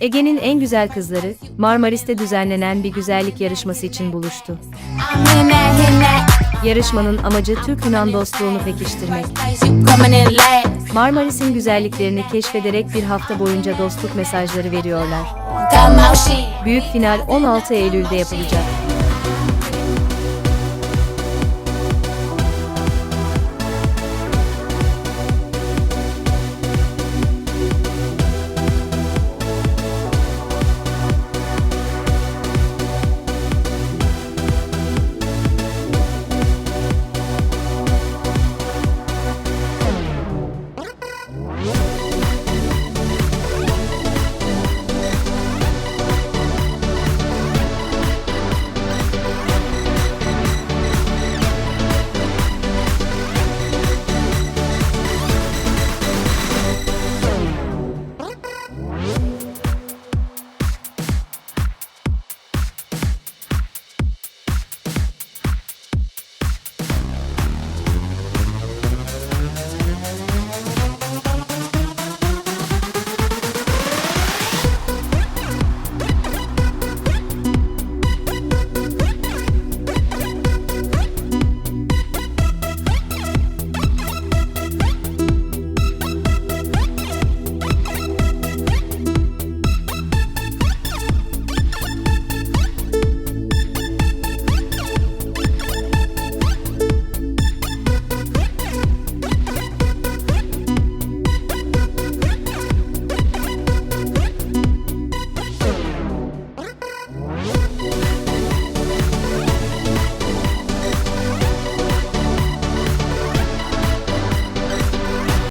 Ege'nin en güzel kızları, Marmaris'te düzenlenen bir güzellik yarışması için buluştu. Yarışmanın amacı Türk-Yunan dostluğunu pekiştirmek. Marmaris'in güzelliklerini keşfederek bir hafta boyunca dostluk mesajları veriyorlar. Büyük final 16 Eylül'de yapılacak.